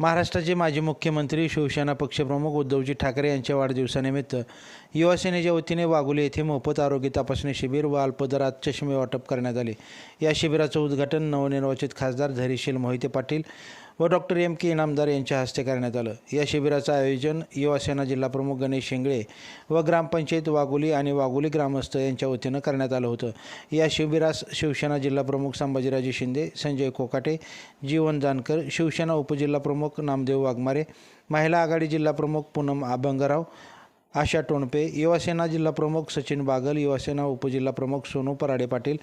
महाराष्ट्राचे माजी मुख्यमंत्री शिवसेना पक्षप्रमुख उद्धवजी ठाकरे यांच्या वाढदिवसानिमित्त युवासेनेच्या वतीने वाघोली येथे मोफत आरोग्य तपासणी शिबिर व अल्पदरात चष्मे वाटप करण्यात आले. या शिबिराचं उद्घाटन नवनिर्वाचित खासदार धैर्यशील मोहिते पाटील व डॉक्टर एम. के. इनामदार यांच्या हस्ते करण्यात आलं. या शिबिराचं आयोजन युवासेना जिल्हाप्रमुख गणेश शेंगळे व ग्रामपंचायत वाघोली आणि वाघोली ग्रामस्थ यांच्या वतीनं करण्यात आलं होतं. या शिबिरास शिवसेना जिल्हाप्रमुख संभाजीराजे शिंदे संजय कोकाटे जीवन जानकर शिवसेना उपजिल्हाप्रमुख नामदेव वाघमारे महिला आघाडी जिल्हाप्रमुख पूनम आभंगराव आशा टोणपे युवासेना जिल्हाप्रमुख सचिन बागल युवासेना उपजिल्हाप्रमुख सोनू पराडे पाटील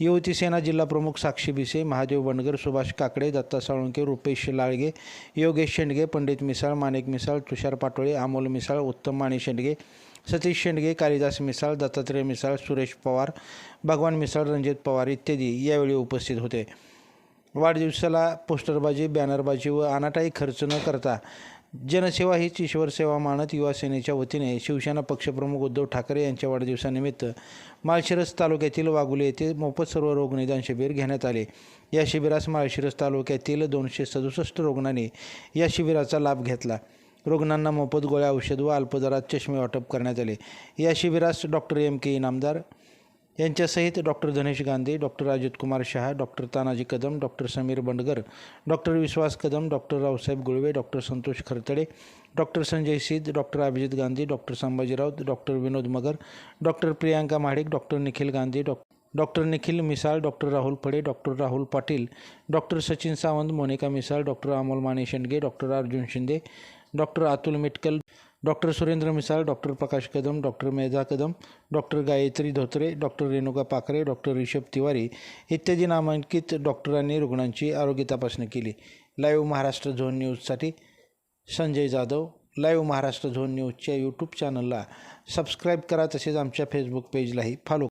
युवती सेना जिल्हाप्रमुख साक्षी भिसे महादेव बनगर सुभाष काकडे दत्ता साळुंके रुपेश लाळगे योगेश शेंडगे पंडित मिसाळ माणिक मिसाळ तुषार पाटोळे अमोल मिसाळ उत्तम माने शेंडगे सतीश शेंडगे कालिदास मिसाळ दत्तात्रय मिसाळ सुरेश पवार भगवान मिसाळ रणजित पवार इत्यादी यावेळी उपस्थित होते. वाढदिवसाला पोस्टरबाजी बॅनरबाजी व अनाटाई खर्च न करता जनसेवा हीच ईश्वर सेवा मानत युवा सेनेच्या वतीने शिवसेना पक्षप्रमुख उद्धव ठाकरे यांच्या वाढदिवसानिमित्त माळशिरस तालुक्यातील वाघुले येथे मोफत सर्व रोग निदान शिबिर घेण्यात आले. या शिबिरास माळशिरस तालुक्यातील दोनशे सदुसष्ट रुग्णांनी या शिबिराचा लाभ घेतला. रुग्णांना मोफत गोळ्या औषध व अल्पदरात चष्मे वाटप करण्यात आले. या शिबिरास doctor M K Inamdar यांच्यासहित doctor Dhanesh Gandhi doctor Ajit Kumar Shah doctor Tanaji Kadam doctor Samir Bandgar doctor Vishwas Kadam doctor Raosaheb Gulve doctor Santosh Kharatde doctor Sanjay Siddh doctor Abhijit Gandhi doctor Sambhaji Raut doctor Vinod Magar doctor Priyanka Mahadik doctor Nikhil Gandhi डॉ doctor Nikhil Misal doctor Rahul Phade doctor Rahul Patil doctor Sachin Sawant Monika Misal doctor Amol Mane Shendge doctor Arjun Shinde doctor Atul Mitkal doctor Surendra Misal doctor Prakash Kadam doctor Medha Kadam doctor Gayatri Dhotre doctor Renuka Pakhare doctor Rishabh Tiwari इत्यादी नामांकित डॉक्टरांनी रुग्णांची आरोग्य तपासणी केली. Live Maharashtra zone न्यूजसाठी Sanjay Jadhav. Live Maharashtra zone न्यूजच्या YouTube चॅनलला सबस्क्राईब करा तसेच आमच्या फेसबुक पेजलाही फॉलो